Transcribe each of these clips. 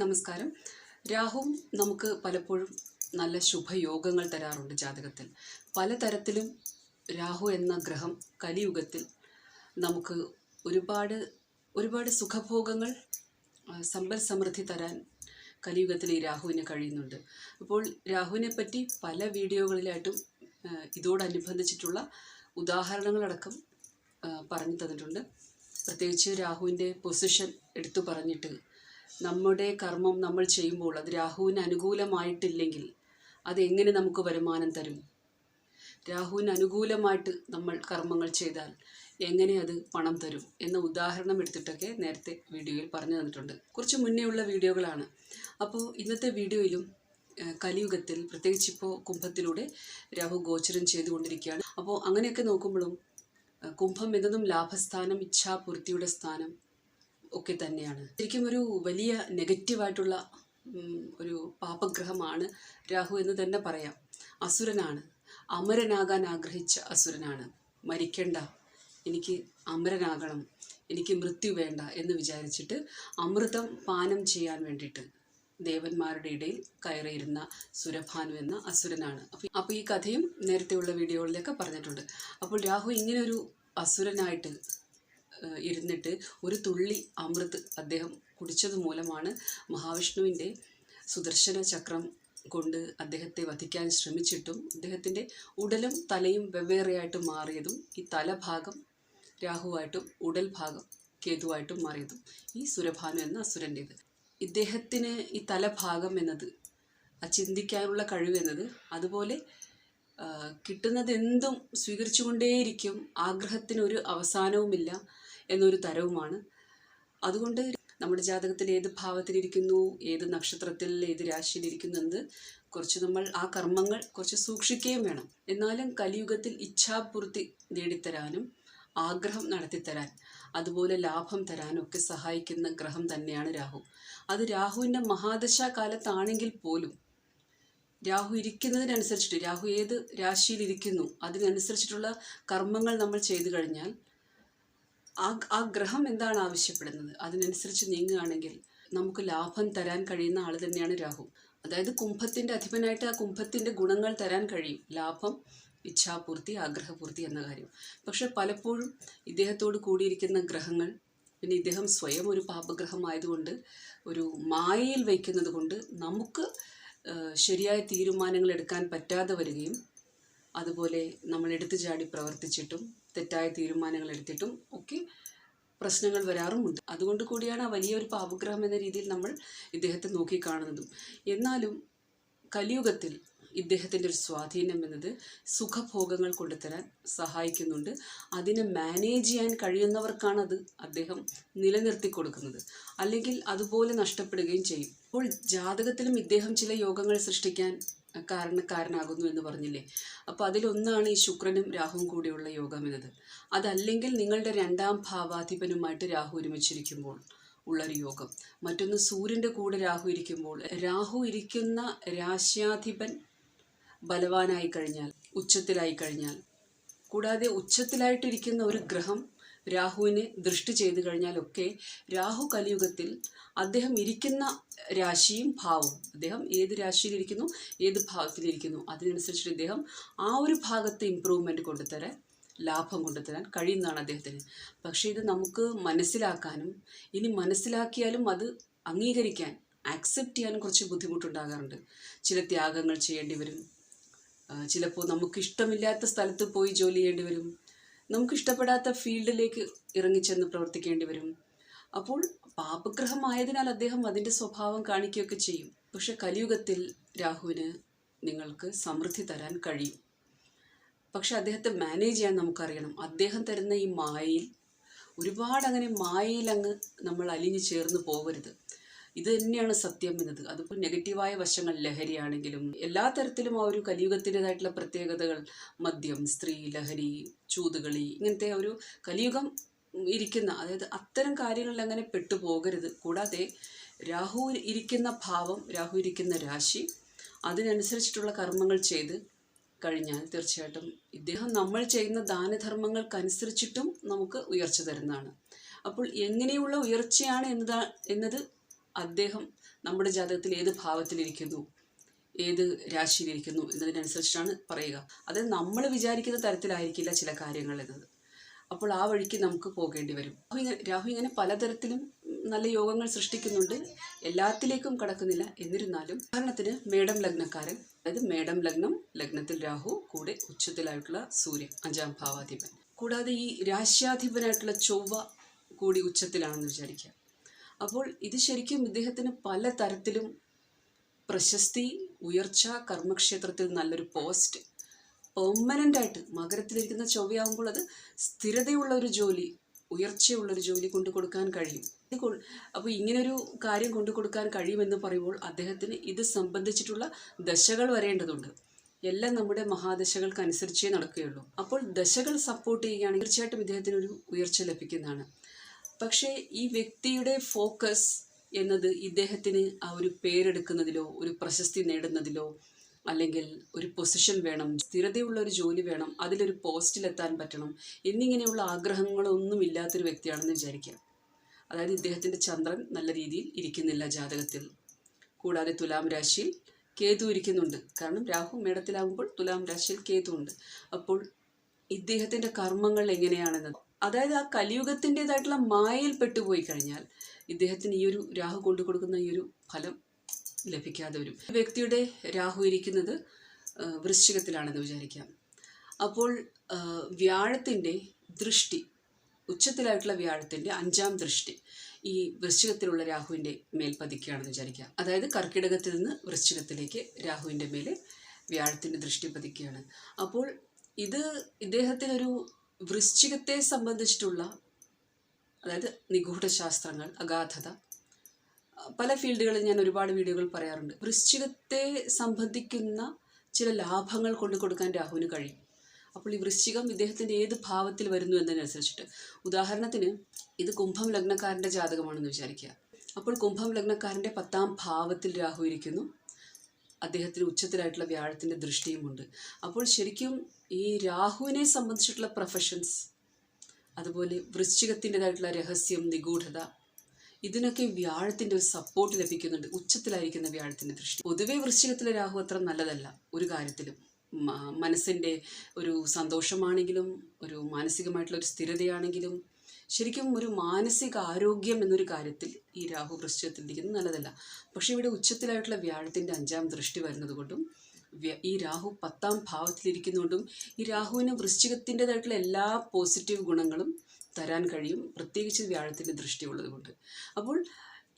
നമസ്കാരം. രാഹുവും നമുക്ക് പലപ്പോഴും നല്ല ശുഭയോഗങ്ങൾ തരാറുണ്ട് ജാതകത്തിൽ. പലതരത്തിലും രാഹു എന്ന ഗ്രഹം കലിയുഗത്തിൽ നമുക്ക് ഒരുപാട് ഒരുപാട് സുഖഭോഗങ്ങൾ സമ്പൽ സമൃദ്ധി തരാൻ കലിയുഗത്തിൽ ഈ രാഹുവിന് കഴിയുന്നുണ്ട്. അപ്പോൾ രാഹുവിനെ പറ്റി പല വീഡിയോകളിലായിട്ടും ഇതോടനുബന്ധിച്ചിട്ടുള്ള ഉദാഹരണങ്ങളടക്കം പറഞ്ഞു തന്നിട്ടുണ്ട്. പ്രത്യേകിച്ച് രാഹുവിന്റെ പൊസിഷൻ എടുത്തു പറഞ്ഞിട്ട് നമ്മുടെ കർമ്മം നമ്മൾ ചെയ്യുമ്പോൾ അത് രാഹുവിന് അനുകൂലമായിട്ടില്ലെങ്കിൽ അതെങ്ങനെ നമുക്ക് വരുമാനം തരും? രാഹുവിന് അനുകൂലമായിട്ട് നമ്മൾ കർമ്മങ്ങൾ ചെയ്താൽ എങ്ങനെ അത് പണം തരും? എന്ന ഉദാഹരണം എടുത്തിട്ടൊക്കെ നേരത്തെ വീഡിയോയിൽ പറഞ്ഞു തന്നിട്ടുണ്ട്. കുറച്ച് മുന്നേ ഉള്ള വീഡിയോകളാണ്. അപ്പോൾ ഇന്നത്തെ വീഡിയോയിലും കലിയുഗത്തിൽ പ്രത്യേകിച്ച് ഇപ്പോൾ കുംഭത്തിലൂടെ രാഹു ഗോചരം ചെയ്തുകൊണ്ടിരിക്കുകയാണ്. അപ്പോൾ അങ്ങനെയൊക്കെ നോക്കുമ്പോഴും കുംഭം എന്നതും ലാഭസ്ഥാനം ഇച്ഛാപൂർത്തിയുടെ സ്ഥാനം ഒക്കെ തന്നെയാണ്. ശരിക്കും ഒരു വലിയ നെഗറ്റീവായിട്ടുള്ള ഒരു പാപഗ്രഹമാണ് രാഹു എന്ന് തന്നെ പറയാം. അസുരനാണ്. അമരനാകാൻ ആഗ്രഹിച്ച അസുരനാണ്. മരിക്കണ്ട. എനിക്ക് അമരനാകണം. എനിക്ക് മൃത്യു വേണ്ട എന്ന് വിചാരിച്ചിട്ട് അമൃതം പാനം ചെയ്യാൻ വേണ്ടിയിട്ട് ദേവന്മാരുടെ ഇടയിൽ കയറിയിരുന്ന സുരഭാനു എന്ന അസുരനാണ്. അപ്പോൾ അപ്പോൾ ഈ കഥയും നേരത്തെയുള്ള വീഡിയോകളിലൊക്കെ പറഞ്ഞിട്ടുണ്ട്. അപ്പോൾ രാഹു ഇങ്ങനെ ഒരു അസുരനായിട്ട് ഇരുന്നിട്ട് ഒരു തുള്ളി അമൃത് അദ്ദേഹം കുടിച്ചത് മൂലമാണ് മഹാവിഷ്ണുവിന്റെ സുദർശന ചക്രം കൊണ്ട് അദ്ദേഹത്തെ വധിക്കാൻ ശ്രമിച്ചിട്ടും അദ്ദേഹത്തിന്റെ ഉടലും തലയും വെവ്വേറെയായിട്ട് മാറിയതും ഈ തലഭാഗം രാഹുവായിട്ടും ഉടൽ ഭാഗം കേതുവായിട്ടും മാറിയതും ഈ സുരഭാനു എന്ന അസുരന്റേത്. ഇദ്ദേഹത്തിന് ഈ തലഭാഗം എന്നത് ആ ചിന്തിക്കാനുള്ള കഴിവ് എന്നത് അതുപോലെ കിട്ടുന്നതെന്തും സ്വീകരിച്ചുകൊണ്ടേയിരിക്കും ആഗ്രഹത്തിന് ഒരു അവസാനവുമില്ല എന്നൊരു തരവുമാണ്. അതുകൊണ്ട് നമ്മുടെ ജാതകത്തിൽ ഏത് ഭാവത്തിലിരിക്കുന്നു ഏത് നക്ഷത്രത്തിൽ ഏത് രാശിയിലിരിക്കുന്നു എന്ന് കുറച്ച് നമ്മൾ ആ കർമ്മങ്ങൾ കുറച്ച് സൂക്ഷിക്കുകയും വേണം. എന്നാലും കലിയുഗത്തിൽ ഇച്ഛാപൂർത്തി നേടിത്തരാനും ആഗ്രഹം നടത്തിത്തരാൻ അതുപോലെ ലാഭം തരാനും ഒക്കെ സഹായിക്കുന്ന ഗ്രഹം തന്നെയാണ് രാഹു. അത് രാഹുവിന്റെ മഹാദശാ കാലത്താണെങ്കിൽ പോലും രാഹു ഇരിക്കുന്നതിനനുസരിച്ചിട്ട് രാഹു ഏത് രാശിയിൽ ഇരിക്കുന്നു അതിനനുസരിച്ചിട്ടുള്ള കർമ്മങ്ങൾ നമ്മൾ ചെയ്തു കഴിഞ്ഞാൽ ആ ആ ഗ്രഹം എന്താണ് ആവശ്യപ്പെടുന്നത്? അതിനനുസരിച്ച് നീങ്ങുകയാണെങ്കിൽ നമുക്ക് ലാഭം തരാൻ കഴിയുന്ന ആൾ തന്നെയാണ് രാഹു. അതായത് കുംഭത്തിന്റെ അധിപനായിട്ട് ആ കുംഭത്തിന്റെ ഗുണങ്ങൾ തരാൻ കഴിയും. ലാഭം ഇച്ഛാപൂർത്തി ആഗ്രഹപൂർത്തി എന്ന കാര്യം. പക്ഷെ പലപ്പോഴും ഇദ്ദേഹത്തോട് കൂടിയിരിക്കുന്ന ഗ്രഹങ്ങൾ പിന്നെ ഇദ്ദേഹം സ്വയം ഒരു പാപഗ്രഹമായതുകൊണ്ട് ഒരു മായയിൽ വയ്ക്കുന്നത് കൊണ്ട് നമുക്ക് ശരിയായ തീരുമാനങ്ങൾ എടുക്കാൻ പറ്റാതെ വരികയും അതുപോലെ നമ്മൾ എടുത്തു ചാടി പ്രവർത്തിച്ചിട്ടും തെറ്റായ തീരുമാനങ്ങൾ എടുത്തിട്ടും ഒക്കെ പ്രശ്നങ്ങൾ വരാറുമുണ്ട്. അതുകൊണ്ട് കൂടിയാണ് ആ വലിയൊരു പാപഗ്രഹം എന്ന രീതിയിൽ നമ്മൾ ഇദ്ദേഹത്തെ നോക്കിക്കാണുന്നതും എന്നാലും കലിയുഗത്തിൽ ഇദ്ദേഹത്തിന്റെ ഒരു സ്വാധീനം എന്നത് സുഖഭോഗങ്ങൾ കൊണ്ടുതരാൻ സഹായിക്കുന്നുണ്ട്. അതിനെ മാനേജ് ചെയ്യാൻ കഴിയുന്നവർക്കാണ് അത് അദ്ദേഹം നിലനിർത്തി കൊടുക്കുന്നത്. അല്ലെങ്കിൽ അതുപോലെ നഷ്ടപ്പെടുകയും ചെയ്യും. അപ്പോൾ ജാതകത്തിലും ഇദ്ദേഹം ചില യോഗങ്ങൾ സൃഷ്ടിക്കാൻ കാരണക്കാരനാകുന്നു എന്ന് പറഞ്ഞില്ലേ? അപ്പോൾ അതിലൊന്നാണ് ഈ ശുക്രനും രാഹുവും കൂടിയുള്ള യോഗം എന്നത്. അതല്ലെങ്കിൽ നിങ്ങളുടെ രണ്ടാം ഭാവാധിപനുമായിട്ട് രാഹു ഒരുമിച്ചിരിക്കുമ്പോൾ ഉള്ളൊരു യോഗം. മറ്റൊന്ന് സൂര്യന്റെ കൂടെ രാഹു ഇരിക്കുമ്പോൾ രാഹു ഇരിക്കുന്ന രാശ്യാധിപൻ ബലവാനായി കഴിഞ്ഞാൽ ഉച്ചത്തിലായി കഴിഞ്ഞാൽ. കൂടാതെ ഉച്ചത്തിലായിട്ടിരിക്കുന്ന ഒരു ഗ്രഹം രാഹുവിനെ ദൃഷ്ടി ചെയ്തു കഴിഞ്ഞാലൊക്കെ രാഹു കലിയുഗത്തിൽ അദ്ദേഹം ഇരിക്കുന്ന രാശിയും ഭാവവും അദ്ദേഹം ഏത് രാശിയിലിരിക്കുന്നു ഏത് ഭാഗത്തിലിരിക്കുന്നു അതിനനുസരിച്ചിട്ട് ഇദ്ദേഹം ആ ഒരു ഭാഗത്ത് ഇമ്പ്രൂവ്മെന്റ് കൊണ്ടുതരാൻ ലാഭം കൊണ്ടുതരാൻ കഴിയുന്നതാണ് അദ്ദേഹത്തിന്. പക്ഷേ ഇത് നമുക്ക് മനസ്സിലാക്കാനും ഇനി മനസ്സിലാക്കിയാലും അത് അംഗീകരിക്കാൻ ആക്സെപ്റ്റ് ചെയ്യാനും കുറച്ച് ബുദ്ധിമുട്ടുണ്ടാകാറുണ്ട്. ചില ത്യാഗങ്ങൾ ചെയ്യേണ്ടി വരും. ചിലപ്പോൾ നമുക്ക് ഇഷ്ടമില്ലാത്ത സ്ഥലത്ത് പോയി ജോലി ചെയ്യേണ്ടി വരും. നമുക്ക് ഇഷ്ടപ്പെടാത്ത ഫീൽഡിലേക്ക് ഇറങ്ങിച്ചെന്ന് പ്രവർത്തിക്കേണ്ടി വരും. അപ്പോൾ പാപഗ്രഹമായതിനാൽ അദ്ദേഹം അതിന്റെ സ്വഭാവം കാണിക്കുകയൊക്കെ ചെയ്യും. പക്ഷെ കലിയുഗത്തിൽ രാഹുവിന് നിങ്ങൾക്ക് സമൃദ്ധി തരാൻ കഴിയും. പക്ഷെ അദ്ദേഹത്തെ മാനേജ് ചെയ്യാൻ നമുക്കറിയണം. അദ്ദേഹം തരുന്ന ഈ മായയിൽ ഒരുപാട് അങ്ങനെ മായയിൽ അങ്ങ് നമ്മൾ അലിഞ്ഞു ചേർന്ന് പോകരുത് ഇത് തന്നെയാണ് സത്യം എന്നത്. അതിപ്പോൾ നെഗറ്റീവായ വശങ്ങൾ ലഹരിയാണെങ്കിലും എല്ലാ തരത്തിലും ആ ഒരു കലിയുഗത്തിന്റെതായിട്ടുള്ള പ്രത്യേകതകൾ മദ്യം സ്ത്രീ ലഹരി ചൂതുകളി ഇങ്ങനത്തെ ഒരു കലിയുഗം ഇരിക്കുന്ന അതായത് അത്തരം കാര്യങ്ങളിൽ അങ്ങനെ പെട്ടുപോകരുത് കൂടാതെ രാഹു ഇരിക്കുന്ന ഭാവം രാഹു ഇരിക്കുന്ന രാശി അതിനനുസരിച്ചിട്ടുള്ള കർമ്മങ്ങൾ ചെയ്ത് കഴിഞ്ഞാൽ തീർച്ചയായിട്ടും ഇദ്ദേഹം നമ്മൾ ചെയ്യുന്ന ദാനധർമ്മങ്ങൾക്കനുസരിച്ചിട്ടും നമുക്ക് ഉയർച്ച തരുന്നതാണ്. അപ്പോൾ എങ്ങനെയുള്ള ഉയർച്ചയാണ് എന്നതാ എന്നത് അദ്ദേഹം നമ്മുടെ ജാതകത്തിൽ ഏത് ഭാവത്തിലിരിക്കുന്നു ഏത് രാശിയിലിരിക്കുന്നു എന്നതിനനുസരിച്ചാണ് പറയുക. അത് നമ്മൾ വിചാരിക്കുന്ന തരത്തിലായിരിക്കില്ല ചില കാര്യങ്ങൾ എന്നത്. അപ്പോൾ ആ വഴിക്ക് നമുക്ക് പോകേണ്ടി വരും. രാഹു ഇങ്ങനെ രാഹു ഇങ്ങനെ പലതരത്തിലും നല്ല യോഗങ്ങൾ സൃഷ്ടിക്കുന്നുണ്ട്. എല്ലാത്തിലേക്കും കടക്കുന്നില്ല. എന്നിരുന്നാലും ഉദാഹരണത്തിന് മേഡം ലഗ്നക്കാരൻ അതായത് മേഡം ലഗ്നം ലഗ്നത്തിൽ രാഹു കൂടെ ഉച്ചത്തിലായിട്ടുള്ള സൂര്യൻ അഞ്ചാം ഭാവാധിപൻ. കൂടാതെ ഈ രാശ്യാധിപനായിട്ടുള്ള ചൊവ്വ കൂടി ഉച്ചത്തിലാണെന്ന് വിചാരിക്കുക. അപ്പോൾ ഇത് ശരിക്കും ഇദ്ദേഹത്തിന് പല തരത്തിലും പ്രശസ്തി ഉയർച്ച കർമ്മക്ഷേത്രത്തിൽ നല്ലൊരു പോസ്റ്റ് പെർമനന്റ് ആയിട്ട് മകരത്തിലിരിക്കുന്ന ചൊവ്വയാകുമ്പോൾ അത് സ്ഥിരതയുള്ള ഒരു ജോലി ഉയർച്ചയുള്ളൊരു ജോലി കൊണ്ടു കൊടുക്കാൻ കഴിയും. അപ്പോൾ ഇങ്ങനൊരു കാര്യം കൊണ്ടു കൊടുക്കാൻ കഴിയുമെന്ന് പറയുമ്പോൾ അദ്ദേഹത്തിന് ഇത് സംബന്ധിച്ചിട്ടുള്ള ദശകൾ വരേണ്ടതുണ്ട്. എല്ലാം നമ്മുടെ മഹാദശകൾക്ക് അനുസരിച്ചേ നടക്കുകയുള്ളൂ. അപ്പോൾ ദശകൾ സപ്പോർട്ട് ചെയ്യുകയാണെങ്കിൽ തീർച്ചയായിട്ടും ഇദ്ദേഹത്തിനൊരു ഉയർച്ച ലഭിക്കുന്നതാണ്. പക്ഷേ ഈ വ്യക്തിയുടെ ഫോക്കസ് എന്നത് ഇദ്ദേഹത്തിന് ആ ഒരു പേരെടുക്കുന്നതിലോ ഒരു പ്രശസ്തി നേടുന്നതിലോ അല്ലെങ്കിൽ ഒരു പൊസിഷൻ വേണം സ്ഥിരതയുള്ള ഒരു ജോലി വേണം അതിലൊരു പോസ്റ്റിലെത്താൻ പറ്റണം എന്നിങ്ങനെയുള്ള ആഗ്രഹങ്ങളൊന്നും ഇല്ലാത്തൊരു വ്യക്തിയാണെന്ന് വിചാരിക്കുക. അതായത് ഇദ്ദേഹത്തിന്റെ ചന്ദ്രൻ നല്ല രീതിയിൽ ഇരിക്കുന്നില്ല ജാതകത്തിൽ. കൂടാതെ തുലാം രാശിയിൽ കേതു ഇരിക്കുന്നുണ്ട്. കാരണം രാഹു മേടത്തിലാകുമ്പോൾ തുലാം രാശിയിൽ കേതു ഉണ്ട്. അപ്പോൾ ഇദ്ദേഹത്തിന്റെ കർമ്മങ്ങൾ എങ്ങനെയാണെന്നത്? അതായത് ആ കലിയുഗത്തിന്റെതായിട്ടുള്ള മായയിൽ പെട്ടുപോയി കഴിഞ്ഞാൽ ഇദ്ദേഹത്തിന് ഈ ഒരു രാഹു കൊണ്ടു കൊടുക്കുന്ന ഈ ഒരു ഫലം ലഭിക്കാതെ വരും. ഈ വ്യക്തിയുടെ രാഹു ഇരിക്കുന്നത് വൃശ്ചികത്തിലാണെന്ന് വിചാരിക്കാം. അപ്പോൾ വ്യാഴത്തിന്റെ ദൃഷ്ടി ഉച്ചത്തിലായിട്ടുള്ള വ്യാഴത്തിന്റെ അഞ്ചാം ദൃഷ്ടി ഈ വൃശ്ചികത്തിലുള്ള രാഹുവിന്റെ മേൽ പതിക്കുകയാണെന്ന് വിചാരിക്കാം. അതായത് കർക്കിടകത്തിൽ നിന്ന് വൃശ്ചികത്തിലേക്ക് രാഹുവിന്റെ മേൽ വ്യാഴത്തിന്റെ ദൃഷ്ടി പതിക്കുകയാണ്. അപ്പോൾ ഇത് ഇദ്ദേഹത്തിനൊരു വൃശ്ചികത്തെ സംബന്ധിച്ചിട്ടുള്ള അതായത് നിഗൂഢശാസ്ത്രങ്ങൾ അഗാധത പല ഫീൽഡുകളിൽ ഞാൻ ഒരുപാട് വീഡിയോകൾ പറയാറുണ്ട്. വൃശ്ചികത്തെ സംബന്ധിക്കുന്ന ചില ലാഭങ്ങൾ കൊണ്ടു കൊടുക്കാൻ രാഹുവിന് കഴിയും. അപ്പോൾ ഈ വൃശ്ചികം ഇദ്ദേഹത്തിന്റെ ഏത് ഭാവത്തിൽ വരുന്നു എന്നതിനനുസരിച്ചിട്ട്. ഉദാഹരണത്തിന് ഇത് കുംഭം ലഗ്നക്കാരന്റെ ജാതകമാണെന്ന് വിചാരിക്കുക. അപ്പോൾ കുംഭം ലഗ്നക്കാരന്റെ പത്താം ഭാവത്തിൽ രാഹു ഇരിക്കുന്നു. അദ്ദേഹത്തിന് ഉച്ചത്തിലായിട്ടുള്ള വ്യാഴത്തിന്റെ ദൃഷ്ടിയുമുണ്ട്. അപ്പോൾ ശരിക്കും ഈ രാഹുവിനെ സംബന്ധിച്ചിട്ടുള്ള പ്രൊഫഷൻസ് അതുപോലെ വൃശ്ചികത്തിന്റെതായിട്ടുള്ള രഹസ്യം നിഗൂഢത ഇതിനൊക്കെ വ്യാഴത്തിന്റെ ഒരു സപ്പോർട്ട് ലഭിക്കുന്നുണ്ട്. ഉച്ചത്തിലായിരിക്കുന്ന വ്യാഴത്തിന്റെ ദൃഷ്ടി. പൊതുവെ വൃശ്ചികത്തിലെ രാഹു അത്ര നല്ലതല്ല ഒരു കാര്യത്തിലും. മനസ്സിന്റെ ഒരു സന്തോഷമാണെങ്കിലും ഒരു മാനസികമായിട്ടുള്ള ഒരു സ്ഥിരതയാണെങ്കിലും ശരിക്കും ഒരു മാനസിക ആരോഗ്യം എന്നൊരു കാര്യത്തിൽ ഈ രാഹു വൃശ്ചികത്തിലിരിക്കുന്നത് നല്ലതല്ല. പക്ഷേ ഇവിടെ ഉച്ചത്തിലായിട്ടുള്ള വ്യാഴത്തിന്റെ അഞ്ചാം ദൃഷ്ടി വരുന്നതുകൊണ്ടും ഈ രാഹു പത്താം ഭാവത്തിലിരിക്കുന്നതുകൊണ്ടും ഈ രാഹുവിന് വൃശ്ചികത്തിന്റെതായിട്ടുള്ള എല്ലാ പോസിറ്റീവ് ഗുണങ്ങളും തരാൻ കഴിയും പ്രത്യേകിച്ച് വ്യാഴത്തിന്റെ ദൃഷ്ടിയുള്ളത് കൊണ്ട് അപ്പോൾ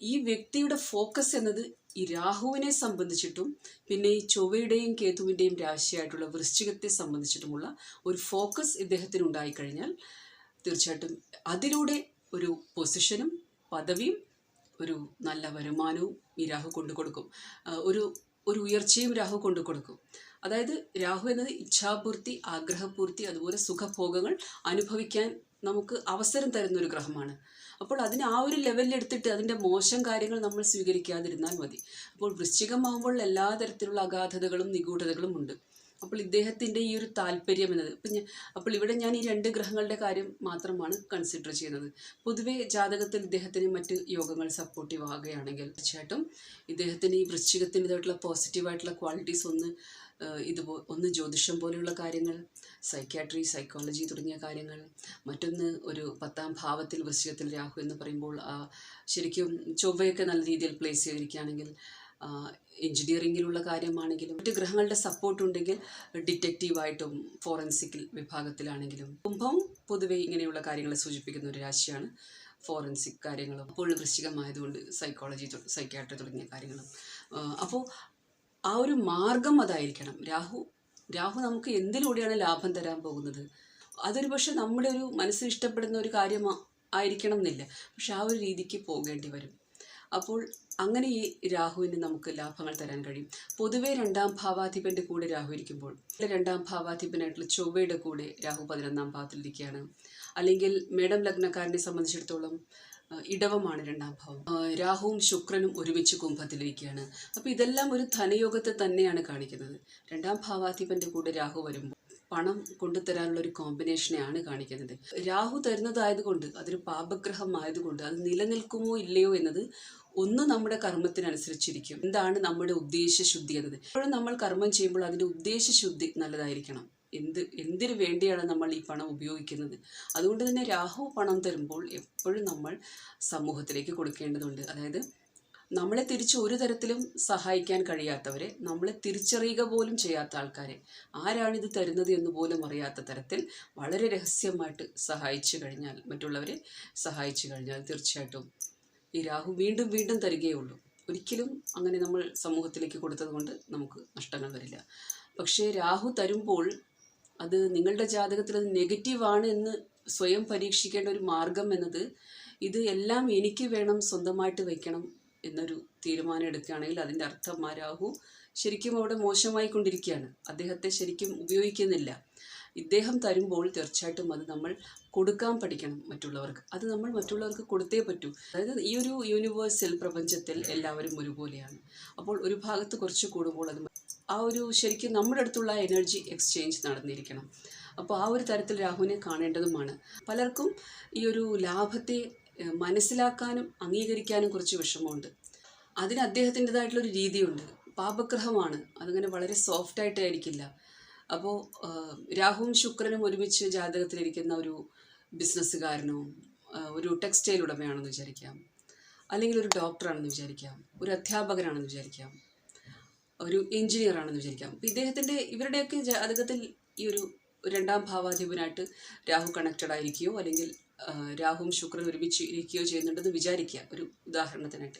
ഈ വ്യക്തിയുടെ ഫോക്കസ് എന്നത് ഈ രാഹുവിനെ സംബന്ധിച്ചിട്ടും പിന്നെ ഈ ചൊവ്വയുടെയും കേതുവിന്റെയും രാശിയായിട്ടുള്ള വൃശ്ചികത്തെ സംബന്ധിച്ചിട്ടുമുള്ള ഒരു ഫോക്കസ് ഇദ്ദേഹത്തിന് ഉണ്ടായിക്കഴിഞ്ഞാൽ തീർച്ചയായിട്ടും അതിലൂടെ ഒരു പൊസിഷനും പദവിയും ഒരു നല്ല വരുമാനവും ഈ രാഹു കൊണ്ടു കൊടുക്കും. ഒരു ഒരു ഉയർച്ചയും രാഹു കൊണ്ടു കൊടുക്കും. അതായത് രാഹു എന്നത് ഇച്ഛാപൂർത്തി ആഗ്രഹപൂർത്തി അതുപോലെ സുഖഭോഗങ്ങൾ അനുഭവിക്കാൻ നമുക്ക് അവസരം തരുന്ന ഒരു ഗ്രഹമാണ്. അപ്പോൾ അതിന് ആ ഒരു ലെവലിൽ എടുത്തിട്ട് അതിന്റെ മോശം കാര്യങ്ങൾ നമ്മൾ സ്വീകരിക്കാതിരുന്നാൽ മതി. അപ്പോൾ വൃശ്ചികമാകുമ്പോൾ എല്ലാ തരത്തിലുള്ള അഗാധതകളും നിഗൂഢതകളും ഉണ്ട്. അപ്പോൾ ഇദ്ദേഹത്തിന്റെ ഈ ഒരു താല്പര്യം എന്നത് ഇപ്പം ഞാൻ അപ്പോൾ ഇവിടെ ഞാൻ ഈ രണ്ട് ഗ്രഹങ്ങളുടെ കാര്യം മാത്രമാണ് കൺസിഡർ ചെയ്യുന്നത്. പൊതുവേ ജാതകത്തിൽ ഇദ്ദേഹത്തിന് മറ്റ് യോഗങ്ങൾ സപ്പോർട്ടീവ് ആകുകയാണെങ്കിൽ തീർച്ചയായിട്ടും ഇദ്ദേഹത്തിന് ഈ വൃശ്ചികത്തിന്റെതായിട്ടുള്ള പോസിറ്റീവായിട്ടുള്ള ക്വാളിറ്റീസ് ഒന്ന് ഇത് ഒന്ന് ജ്യോതിഷം പോലെയുള്ള കാര്യങ്ങൾ സൈക്യാട്രി സൈക്കോളജി തുടങ്ങിയ കാര്യങ്ങൾ മറ്റൊന്ന് ഒരു പത്താം ഭാവത്തിൽ വൃശ്ചികത്തിൽ രാഹു എന്ന് പറയുമ്പോൾ ശരിക്കും ചൊവ്വയൊക്കെ നല്ല രീതിയിൽ പ്ലേസ് ചെയ്തിരിക്കുകയാണെങ്കിൽ എഞ്ചിനീയറിങ്ങിലുള്ള കാര്യമാണെങ്കിലും മറ്റ് ഗ്രഹങ്ങളുടെ സപ്പോർട്ട് ഉണ്ടെങ്കിൽ ഡിറ്റക്റ്റീവായിട്ടും ഫോറൻസിക്കൽ വിഭാഗത്തിലാണെങ്കിലും കുംഭം പൊതുവെ ഇങ്ങനെയുള്ള കാര്യങ്ങളെ സൂചിപ്പിക്കുന്ന ഒരു രാശിയാണ് ഫോറൻസിക് കാര്യങ്ങളും അപ്പോൾ വൃശ്ചികമായതുകൊണ്ട് സൈക്കോളജി സൈക്യാട്രി തുടങ്ങിയ കാര്യങ്ങളും. അപ്പോൾ ആ ഒരു മാർഗം അതായിരിക്കണം. രാഹു രാഹു നമുക്ക് എന്തിലൂടെയാണ് ലാഭം തരാൻ പോകുന്നത്? അതൊരു പക്ഷെ നമ്മുടെ ഒരു മനസ്സിൽ ഇഷ്ടപ്പെടുന്ന ഒരു കാര്യം ആയിരിക്കണം എന്നില്ല പക്ഷെ ആ ഒരു രീതിക്ക് പോകേണ്ടി വരും. അപ്പോൾ അങ്ങനെ ഈ രാഹുവിന് നമുക്ക് ലാഭങ്ങൾ തരാൻ കഴിയും. പൊതുവെ രണ്ടാം ഭാവാധിപന്റെ കൂടെ രാഹു ഇരിക്കുമ്പോൾ രണ്ടാം ഭാവാധിപനായിട്ടുള്ള ചൊവ്വയുടെ കൂടെ രാഹു പതിനൊന്നാം ഭാവത്തിലിരിക്കുകയാണ്. അല്ലെങ്കിൽ മേഡം ലഗ്നക്കാരനെ സംബന്ധിച്ചിടത്തോളം ഇടവമാണ് രണ്ടാം ഭാവം. രാഹുവും ശുക്രനും ഒരുമിച്ച് കുംഭത്തിലിരിക്കുകയാണ്. അപ്പോൾ ഇതെല്ലാം ഒരു ധനയോഗത്തെ തന്നെയാണ് കാണിക്കുന്നത്. രണ്ടാം ഭാവാധിപന്റെ കൂടെ രാഹു വരുമ്പോൾ പണം കൊണ്ടുതരാനുള്ള ഒരു കോമ്പിനേഷനെയാണ് കാണിക്കുന്നത്. രാഹു തരുന്നതായതുകൊണ്ട് അതൊരു പാപഗ്രഹമായതുകൊണ്ട് അത് നിലനിൽക്കുമോ ഇല്ലയോ എന്നത് ഒന്ന് നമ്മുടെ കർമ്മത്തിനനുസരിച്ചിരിക്കും. എന്താണ് നമ്മുടെ ഉദ്ദേശശുദ്ധി എന്നത്? എപ്പോഴും നമ്മൾ കർമ്മം ചെയ്യുമ്പോൾ അതിന്റെ ഉദ്ദേശശുദ്ധി നല്ലതായിരിക്കണം. എന്ത് എന്തിനു വേണ്ടിയാണ് നമ്മൾ ഈ പണം ഉപയോഗിക്കുന്നത്? അതുകൊണ്ട് തന്നെ രാഹു പണം തരുമ്പോൾ എപ്പോഴും നമ്മൾ സമൂഹത്തിലേക്ക് കൊടുക്കേണ്ടതുണ്ട്. അതായത് നമ്മളെ തിരിച്ച് ഒരു തരത്തിലും സഹായിക്കാൻ കഴിയാത്തവരെ നമ്മളെ തിരിച്ചറിയുക പോലും ചെയ്യാത്ത ആൾക്കാരെ ആരാണിത് തരുന്നത് എന്ന് പോലും അറിയാത്ത തരത്തിൽ വളരെ രഹസ്യമായിട്ട് സഹായിച്ചു കഴിഞ്ഞാൽ മറ്റുള്ളവരെ സഹായിച്ചു കഴിഞ്ഞാൽ തീർച്ചയായിട്ടും ഈ രാഹു വീണ്ടും വീണ്ടും തരികയുള്ളൂ. ഒരിക്കലും അങ്ങനെ നമ്മൾ സമൂഹത്തിലേക്ക് കൊടുത്തത് കൊണ്ട് നമുക്ക് നഷ്ടങ്ങൾ വരില്ല. പക്ഷേ രാഹു തരുമ്പോൾ അത് നിങ്ങളുടെ ജാതകത്തിൽ അത് നെഗറ്റീവാണ് എന്ന് സ്വയം പരീക്ഷിക്കേണ്ട ഒരു മാർഗം എന്നത് ഇത് എല്ലാം എനിക്ക് വേണം സ്വന്തമായിട്ട് വയ്ക്കണം എന്നൊരു തീരുമാനം എടുക്കുകയാണെങ്കിൽ അതിന്റെ അർത്ഥം ആ രാഹു ശരിക്കും അവിടെ മോശമായി കൊണ്ടിരിക്കുകയാണ് അദ്ദേഹത്തെ ശരിക്കും ഉപയോഗിക്കുന്നില്ല. ഇദ്ദേഹം തരുമ്പോൾ തീർച്ചയായിട്ടും അത് നമ്മൾ കൊടുക്കാൻ പഠിക്കണം മറ്റുള്ളവർക്ക്. അത് നമ്മൾ മറ്റുള്ളവർക്ക് കൊടുത്തേ പറ്റൂ. അതായത് ഈ ഒരു യൂണിവേഴ്സൽ പ്രപഞ്ചത്തിൽ എല്ലാവരും ഒരുപോലെയാണ്. അപ്പോൾ ഒരു ഭാഗത്ത് കുറച്ച് കൂടുമ്പോൾ അത് ആ ഒരു ശരിക്കും നമ്മുടെ അടുത്തുള്ള എനർജി എക്സ്ചേഞ്ച് നടന്നിരിക്കണം. അപ്പോൾ ആ ഒരു തരത്തിൽ രാഹുവിനെ കാണേണ്ടതുമാണ്. പലർക്കും ഈ ഒരു ലാഭത്തെ മനസ്സിലാക്കാനും അംഗീകരിക്കാനും കുറച്ച് വിഷമമുണ്ട്. അതിന് അദ്ദേഹത്തിന്റെതായിട്ടുള്ളൊരു രീതിയുണ്ട്. പാപഗ്രഹമാണ്. അതങ്ങനെ വളരെ സോഫ്റ്റായിട്ടായിരിക്കില്ല അപ്പോൾ രാഹുവും ശുക്രനും ഒരുമിച്ച് ജാതകത്തിലിരിക്കുന്ന ഒരു ബിസിനസ്സുകാരനോ ഒരു ടെക്സ്റ്റൈൽ ഉടമയാണെന്ന് വിചാരിക്കാം. അല്ലെങ്കിൽ ഒരു ഡോക്ടറാണെന്ന് വിചാരിക്കാം. ഒരു അധ്യാപകനാണെന്ന് വിചാരിക്കാം. ഒരു എഞ്ചിനീയർ ആണെന്ന് വിചാരിക്കാം. അപ്പോൾ ഇദ്ദേഹത്തിന്റെ ഇവരുടെയൊക്കെ ജാതകത്തിൽ ഈ ഒരു രണ്ടാം ഭാവാധിപനായിട്ട് രാഹു കണക്റ്റഡ് ആയിരിക്കുകയോ അല്ലെങ്കിൽ രാഹുവും ശുക്രനും ഒരുമിച്ച് ഇരിക്കുകയോ ചെയ്യുന്നുണ്ടെന്ന് വിചാരിക്കുക ഒരു ഉദാഹരണത്തിനായിട്ട്.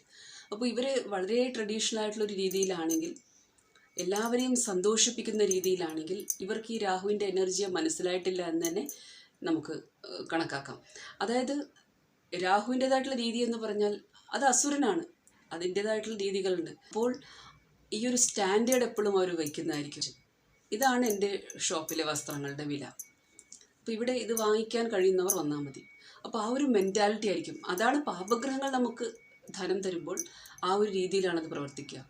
അപ്പോൾ ഇവർ വളരെ ട്രഡീഷണൽ ആയിട്ടുള്ള ഒരു രീതിയിലാണെങ്കിൽ എല്ലാവരെയും സന്തോഷിപ്പിക്കുന്ന രീതിയിലാണെങ്കിൽ ഇവർക്ക് ഈ രാഹുവിന്റെ എനർജിയെ മനസ്സിലായിട്ടില്ല എന്ന് തന്നെ നമുക്ക് കണക്കാക്കാം. അതായത് രാഹുവിന്റെതായിട്ടുള്ള രീതി എന്ന് പറഞ്ഞാൽ അത് അസുരനാണ്. അതിന്റെതായിട്ടുള്ള രീതികളുണ്ട്. അപ്പോൾ ഈ ഒരു സ്റ്റാൻഡേർഡ് എപ്പോഴും അവർ വയ്ക്കുന്നതായിരിക്കും. ഇതാണ് എന്റെ ഷോപ്പിലെ വസ്ത്രങ്ങളുടെ വില. അപ്പോൾ ഇവിടെ ഇത് വാങ്ങിക്കാൻ കഴിയുന്നവർ വന്നാൽ മതി. അപ്പോൾ ആ ഒരു മെന്റാലിറ്റി ആയിരിക്കും. അതാണ് പാപഗ്രഹങ്ങൾ നമുക്ക് ധനം തരുമ്പോൾ ആ ഒരു രീതിയിലാണ് അത് പ്രവർത്തിക്കുക.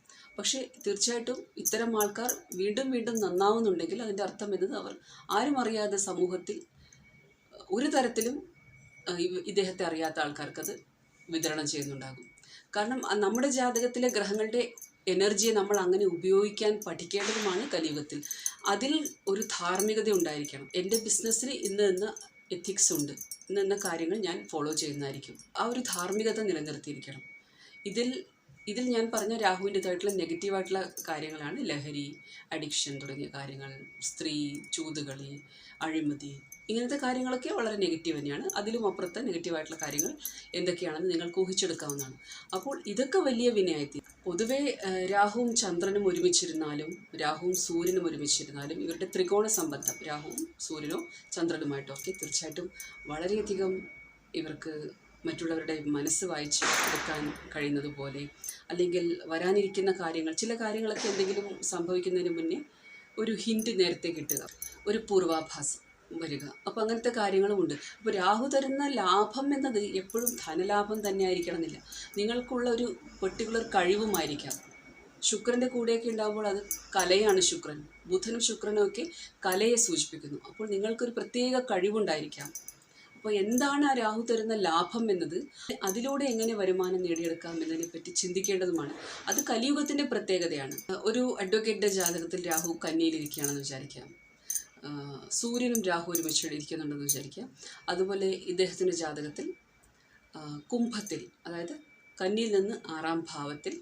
പക്ഷേ തീർച്ചയായിട്ടും ഇത്തരം ആൾക്കാർ വീണ്ടും വീണ്ടും നന്നാവുന്നുണ്ടെങ്കിൽ അതിന്റെ അർത്ഥം എന്നത് അവർ ആരും അറിയാതെ സമൂഹത്തിൽ ഒരു തരത്തിലും ഇദ്ദേഹത്തെ അറിയാത്ത ആൾക്കാർക്കത് വിതരണം ചെയ്യുന്നുണ്ടാകും. കാരണം നമ്മുടെ ജാതകത്തിലെ ഗ്രഹങ്ങളുടെ എനർജിയെ നമ്മൾ അങ്ങനെ ഉപയോഗിക്കാൻ പഠിക്കേണ്ടതുമാണ് കലിയുഗത്തിൽ. അതിൽ ഒരു ധാർമ്മികത ഉണ്ടായിരിക്കണം. എന്റെ ബിസിനസ്സിന് ഇന്ന് ഇന്ന് എത്തിക്സ് ഉണ്ട്. ഇന്ന് ഇന്ന കാര്യങ്ങൾ ഞാൻ ഫോളോ ചെയ്യുന്നതായിരിക്കും. ആ ഒരു ധാർമ്മികത നിലനിർത്തിയിരിക്കണം. ഇതിൽ ഇതിൽ ഞാൻ പറഞ്ഞ രാഹുവിന്റെതായിട്ടുള്ള നെഗറ്റീവായിട്ടുള്ള കാര്യങ്ങളാണ് ലഹരി അഡിക്ഷൻ തുടങ്ങിയ കാര്യങ്ങൾ സ്ത്രീ ചൂതുകളി അഴിമതി ഇങ്ങനത്തെ കാര്യങ്ങളൊക്കെ വളരെ നെഗറ്റീവ് തന്നെയാണ്. അതിലും അപ്പുറത്തെ നെഗറ്റീവായിട്ടുള്ള കാര്യങ്ങൾ എന്തൊക്കെയാണെന്ന് നിങ്ങൾക്ക് ഊഹിച്ചെടുക്കാവുന്നതാണ്. അപ്പോൾ ഇതൊക്കെ വലിയ വിനയത്തി പൊതുവെ രാഹുവും ചന്ദ്രനും ഒരുമിച്ചിരുന്നാലും രാഹുവും സൂര്യനും ഒരുമിച്ചിരുന്നാലും ഇവരുടെ ത്രികോണ സംബന്ധം രാഹുവും സൂര്യനോ ചന്ദ്രനുമായിട്ടോ ഒക്കെ തീർച്ചയായിട്ടും വളരെയധികം ഇവർക്ക് മറ്റുള്ളവരുടെ മനസ്സ് വായിച്ച് എടുക്കാൻ കഴിയുന്നത് പോലെ അല്ലെങ്കിൽ വരാനിരിക്കുന്ന കാര്യങ്ങൾ ചില കാര്യങ്ങളൊക്കെ എന്തെങ്കിലും സംഭവിക്കുന്നതിന് മുന്നേ ഒരു ഹിൻഡ് നേരത്തെ കിട്ടുക ഒരു പൂർവാഭാസം വരിക. അപ്പോൾ അങ്ങനത്തെ കാര്യങ്ങളുമുണ്ട് അപ്പോൾ രാഹു തരുന്ന ലാഭം എന്നത് എപ്പോഴും ധനലാഭം തന്നെ ആയിരിക്കണം എന്നില്ല നിങ്ങൾക്കുള്ള ഒരു പെർട്ടിക്കുലർ കഴിവുമായിരിക്കാം. ശുക്രന്റെ കൂടെയൊക്കെ ഉണ്ടാകുമ്പോൾ അത് കലയാണ് ശുക്രൻ. ബുധനും ശുക്രനും ഒക്കെ കലയെ സൂചിപ്പിക്കുന്നു. അപ്പോൾ നിങ്ങൾക്കൊരു പ്രത്യേക കഴിവുണ്ടായിരിക്കാം. അപ്പോൾ എന്താണ് ആ രാഹു തരുന്ന ലാഭം എന്നത്? അതിലൂടെ എങ്ങനെ വരുമാനം നേടിയെടുക്കാം എന്നതിനെ പറ്റി ചിന്തിക്കേണ്ടതുമാണ്. അത് കലിയുഗത്തിന്റെ പ്രത്യേകതയാണ്. ഒരു അഡ്വക്കേറ്റിന്റെ ജാതകത്തിൽ രാഹു കന്നിയിലിരിക്കുകയാണെന്ന് വിചാരിക്കാം. സൂര്യനും രാഹു ഒരുമിച്ച് ഇരിക്കുന്നുണ്ടെന്ന് വിചാരിക്കാം. അതുപോലെ ഇദ്ദേഹത്തിന്റെ ജാതകത്തിൽ കുംഭത്തിൽ അതായത് കന്നിയിൽ നിന്ന് ആറാം ഭാവത്തിൽ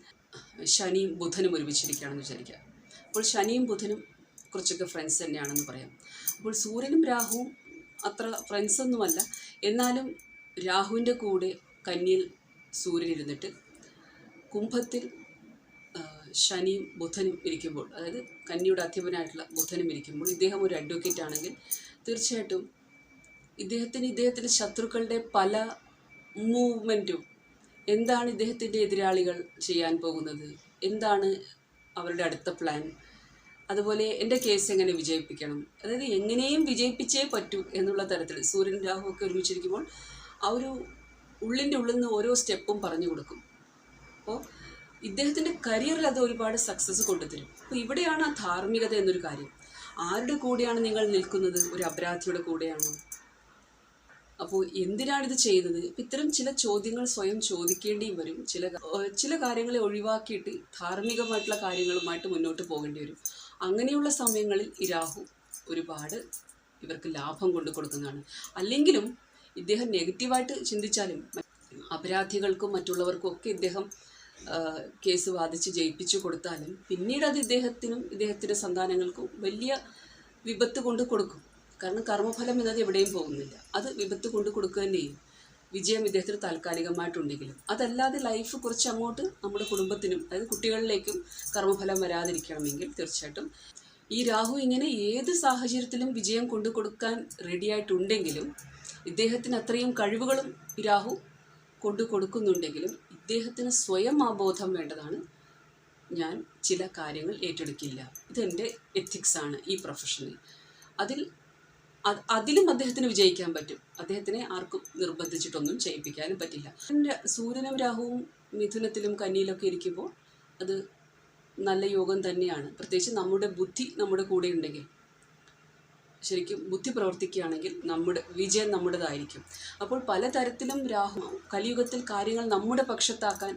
ശനിയും ബുധനും ഒരുമിച്ചിരിക്കുകയാണെന്ന് വിചാരിക്കാം. അപ്പോൾ ശനിയും ബുധനും കുറച്ചൊക്കെ ഫ്രണ്ട്സ് തന്നെയാണെന്ന് പറയാം. അപ്പോൾ സൂര്യനും രാഹുവും അത്ര ഫ്രണ്ട്സൊന്നുമല്ല. എന്നാലും രാഹുവിന്റെ കൂടെ കന്നിയിൽ സൂര്യൻ ഇരുന്നിട്ട് കുംഭത്തിൽ ശനിയും ബുധനും ഇരിക്കുമ്പോൾ അതായത് കന്നിയുടെ അധിപനായിട്ടുള്ള ബുധനും ഇരിക്കുമ്പോൾ ഇദ്ദേഹം ഒരു അഡ്വക്കേറ്റ് ആണെങ്കിൽ തീർച്ചയായിട്ടും ഇദ്ദേഹത്തിന് ഇദ്ദേഹത്തിന്റെ ശത്രുക്കളുടെ പല മൂവ്മെന്റും എന്താണ് ഇദ്ദേഹത്തിന്റെ എതിരാളികൾ ചെയ്യാൻ പോകുന്നത്? എന്താണ് അവരുടെ അടുത്ത പ്ലാൻ അതുപോലെ എന്റെ കേസ് എങ്ങനെ വിജയിപ്പിക്കണം? അതായത് എങ്ങനെയും വിജയിപ്പിച്ചേ പറ്റൂ എന്നുള്ള തരത്തിൽ സൂര്യൻ രാഹു ഒക്കെ ഒരുമിച്ചിരിക്കുമ്പോൾ ആ ഒരു ഉള്ളിന്റെ ഉള്ളിൽ നിന്ന് ഓരോ സ്റ്റെപ്പും പറഞ്ഞു കൊടുക്കും. അപ്പോൾ ഇദ്ദേഹത്തിന്റെ കരിയറിൽ അത് ഒരുപാട് സക്സസ് കൊണ്ടുതരും. അപ്പോൾ ഇവിടെയാണ് ആ ധാർമ്മികത എന്നൊരു കാര്യം. ആരുടെ കൂടെയാണ് നിങ്ങൾ നിൽക്കുന്നത്? ഒരു അപരാധിയുടെ കൂടെയാണോ? അപ്പോൾ എന്തിനാണ് ഇത് ചെയ്യുന്നത്? ഇപ്പം ഇത്തരം ചില ചോദ്യങ്ങൾ സ്വയം ചോദിക്കേണ്ടിയും വരും. ചില ചില കാര്യങ്ങളെ ഒഴിവാക്കിയിട്ട് ധാർമ്മികമായിട്ടുള്ള കാര്യങ്ങളുമായിട്ട് മുന്നോട്ട് പോകേണ്ടി വരും. അങ്ങനെയുള്ള സമയങ്ങളിൽ ഈ രാഹു ഒരുപാട് ഇവർക്ക് ലാഭം കൊണ്ടു കൊടുക്കുന്നതാണ്. അല്ലെങ്കിലും ഇദ്ദേഹം നെഗറ്റീവായിട്ട് ചിന്തിച്ചാലും അപരാധികൾക്കും മറ്റുള്ളവർക്കും ഒക്കെ ഇദ്ദേഹം കേസ് വാദിച്ച് ജയിപ്പിച്ചു കൊടുത്താലും പിന്നീട് അത് ഇദ്ദേഹത്തിനും ഇദ്ദേഹത്തിന്റെ സന്താനങ്ങൾക്കും വലിയ വിപത്ത് കൊണ്ട് കൊടുക്കും. കാരണം കർമ്മഫലം എന്നത് എവിടെയും പോകുന്നില്ല. അത് വിപത്ത് കൊണ്ട് കൊടുക്കുക തന്നെ ചെയ്യും വിജയം ഇദ്ദേഹത്തിന് താൽക്കാലികമായിട്ടുണ്ടെങ്കിലും. അതല്ലാതെ ലൈഫ് കുറച്ച് അങ്ങോട്ട് നമ്മുടെ കുടുംബത്തിനും അതായത് കുട്ടികളിലേക്കും കർമ്മഫലം വരാതിരിക്കണമെങ്കിൽ തീർച്ചയായിട്ടും ഈ രാഹു ഇങ്ങനെ ഏത് സാഹചര്യത്തിലും വിജയം കൊണ്ടു കൊടുക്കാൻ റെഡിയായിട്ടുണ്ടെങ്കിലും ഇദ്ദേഹത്തിന് അത്രയും കഴിവുകളും രാഹു കൊണ്ടു കൊടുക്കുന്നുണ്ടെങ്കിലും ഇദ്ദേഹത്തിന് സ്വയം ആബോധം വേണ്ടതാണ്. ഞാൻ ചില കാര്യങ്ങൾ ഏറ്റെടുക്കില്ല. ഇതെന്റെ എത്തിക്സാണ് ഈ പ്രൊഫഷനിൽ അതിൽ അത് അതിലും അദ്ദേഹത്തിന് വിജയിക്കാൻ പറ്റും. അദ്ദേഹത്തിനെ ആർക്കും നിർബന്ധിച്ചിട്ടൊന്നും ചെയ്യിപ്പിക്കാനും പറ്റില്ല. സൂര്യനും രാഹുവും മിഥുനത്തിലും കന്നിയിലൊക്കെ ഇരിക്കുമ്പോൾ അത് നല്ല യോഗം തന്നെയാണ്. പ്രത്യേകിച്ച് നമ്മുടെ ബുദ്ധി നമ്മുടെ കൂടെ ഉണ്ടെങ്കിൽ ശരിക്കും ബുദ്ധി പ്രവർത്തിക്കുകയാണെങ്കിൽ നമ്മുടെ വിജയം നമ്മുടേതായിരിക്കും. അപ്പോൾ പലതരത്തിലും രാഹു കലിയുഗത്തിൽ കാര്യങ്ങൾ നമ്മുടെ പക്ഷത്താക്കാൻ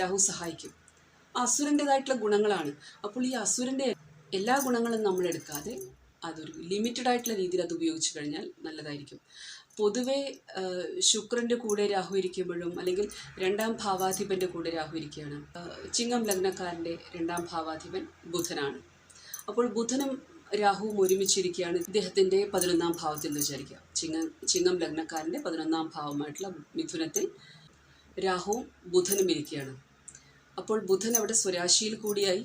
രാഹു സഹായിക്കും. അസുരന്റെതായിട്ടുള്ള ഗുണങ്ങളാണ്. അപ്പോൾ ഈ അസുരന്റെ എല്ലാ ഗുണങ്ങളും നമ്മൾ എടുക്കാതെ അതൊരു ലിമിറ്റഡ് ആയിട്ടുള്ള രീതിയിൽ അത് ഉപയോഗിച്ചു കഴിഞ്ഞാൽ നല്ലതായിരിക്കും. പൊതുവെ ശുക്രന്റെ കൂടെ രാഹു ഇരിക്കുമ്പോഴും അല്ലെങ്കിൽ രണ്ടാം ഭാവാധിപന്റെ കൂടെ രാഹു ഇരിക്കുകയാണ്. ചിങ്ങം ലഗ്നക്കാരന്റെ രണ്ടാം ഭാവാധിപൻ ബുധനാണ്. അപ്പോൾ ബുധനും രാഹുവും ഒരുമിച്ചിരിക്കുകയാണ് ഇദ്ദേഹത്തിന്റെ പതിനൊന്നാം ഭാവത്തിൽ എന്ന് വിചാരിക്കുക. ചിങ്ങം ചിങ്ങം ലഗ്നക്കാരന്റെ പതിനൊന്നാം ഭാവമായിട്ടുള്ള മിഥുനത്തിൽ രാഹുവും ബുധനും ഇരിക്കുകയാണ്. അപ്പോൾ ബുധൻ അവിടെ സ്വരാശിയിൽ കൂടിയായി.